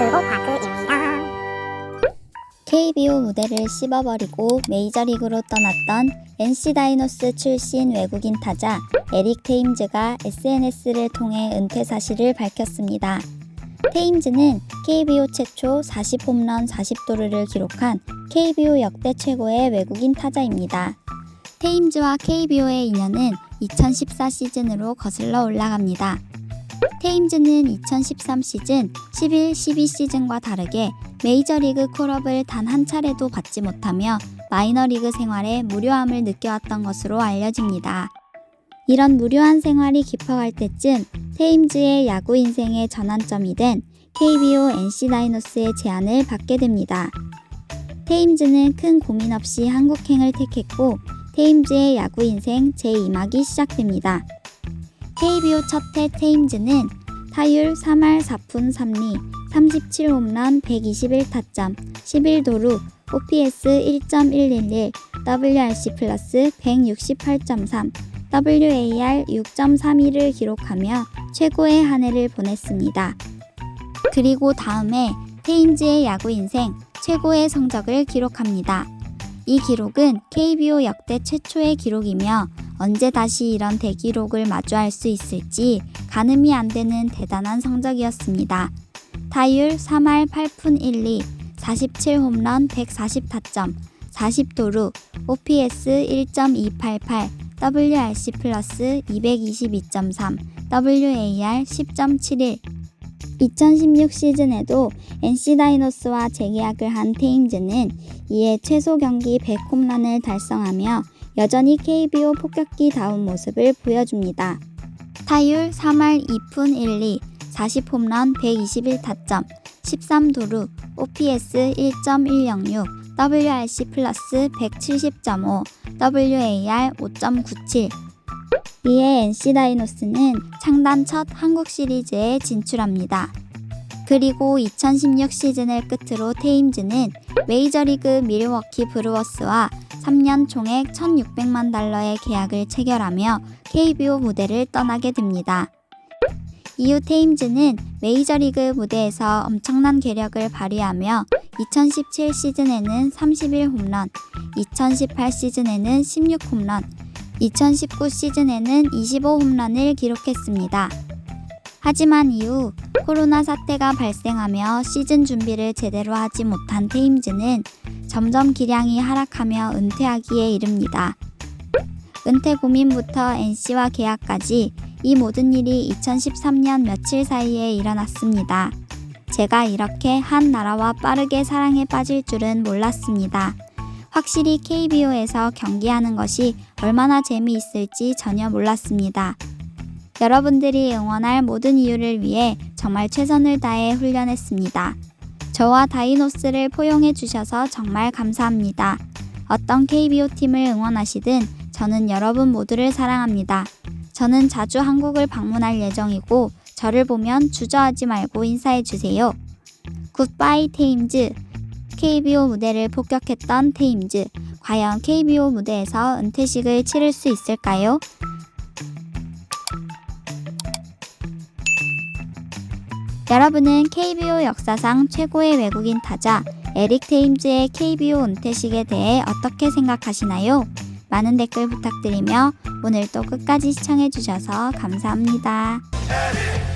그리고 바그입니다. KBO 무대를 씹어버리고 메이저리그로 떠났던 NC 다이노스 출신 외국인 타자 에릭 테임즈가 SNS를 통해 은퇴 사실을 밝혔습니다. 테임즈는 KBO 최초 40홈런 40도루를 기록한 KBO 역대 최고의 외국인 타자입니다. 테임즈와 KBO의 인연은 2014 시즌으로 거슬러 올라갑니다. 테임즈는 2013 시즌 11, 12 시즌과 다르게 메이저리그 콜업을 단 한 차례도 받지 못하며 마이너리그 생활에 무료함을 느껴왔던 것으로 알려집니다. 이런 무료한 생활이 깊어갈 때쯤 테임즈의 야구 인생의 전환점이 된 KBO NC 다이노스의 제안을 받게 됩니다. 테임즈는 큰 고민 없이 한국행을 택했고 테임즈의 야구 인생 제2막이 시작됩니다. KBO 첫해 테임즈는 타율 3할 4푼 3리 37홈런 121타점 11도루 OPS 1.111 WRC 플러스 168.3 WAR 6.32를 기록하며 최고의 한 해를 보냈습니다. 그리고 다음에 테임즈의 야구 인생 최고의 성적을 기록합니다. 이 기록은 KBO 역대 최초의 기록이며 언제 다시 이런 대기록을 마주할 수 있을지 가늠이 안 되는 대단한 성적이었습니다. 타율 3할 8푼 1리, 47홈런 140타점, 40도루, OPS 1.288, WRC 플러스 222.3, WAR 10.71. 2016 시즌에도 NC 다이노스와 재계약을 한 테임즈는 이에 최소 경기 100홈런을 달성하며 여전히 KBO 폭격기다운 모습을 보여줍니다. 타율 3할 2푼 1리, 40홈런 121타점, 13도루, OPS 1.106, WRC 플러스 170.5, WAR 5.97. 이에 NC 다이노스는 창단 첫 한국 시리즈에 진출합니다. 그리고 2016 시즌을 끝으로 테임즈는 메이저리그 밀워키 브루어스와 3년 총액 1,600만 달러의 계약을 체결하며 KBO 무대를 떠나게 됩니다. 이후 테임즈는 메이저리그 무대에서 엄청난 계력을 발휘하며 2017 시즌에는 31홈런, 2018 시즌에는 16홈런, 2019 시즌에는 25홈런을 기록했습니다. 하지만 이후 코로나 사태가 발생하며 시즌 준비를 제대로 하지 못한 테임즈는 점점 기량이 하락하며 은퇴하기에 이릅니다. 은퇴 고민부터 NC와 계약까지 이 모든 일이 2013년 며칠 사이에 일어났습니다. 제가 이렇게 한 나라와 빠르게 사랑에 빠질 줄은 몰랐습니다. 확실히 KBO에서 경기하는 것이 얼마나 재미있을지 전혀 몰랐습니다. 여러분들이 응원할 모든 이유를 위해 정말 최선을 다해 훈련했습니다. 저와 다이노스를 포용해 주셔서 정말 감사합니다. 어떤 KBO 팀을 응원하시든 저는 여러분 모두를 사랑합니다. 저는 자주 한국을 방문할 예정이고 저를 보면 주저하지 말고 인사해 주세요. 굿바이 테임즈. KBO 무대를 폭격했던 테임즈. 과연 KBO 무대에서 은퇴식을 치를 수 있을까요? 여러분은 KBO 역사상 최고의 외국인 타자 에릭 테임즈의 KBO 은퇴식에 대해 어떻게 생각하시나요? 많은 댓글 부탁드리며 오늘도 끝까지 시청해주셔서 감사합니다. Eddie,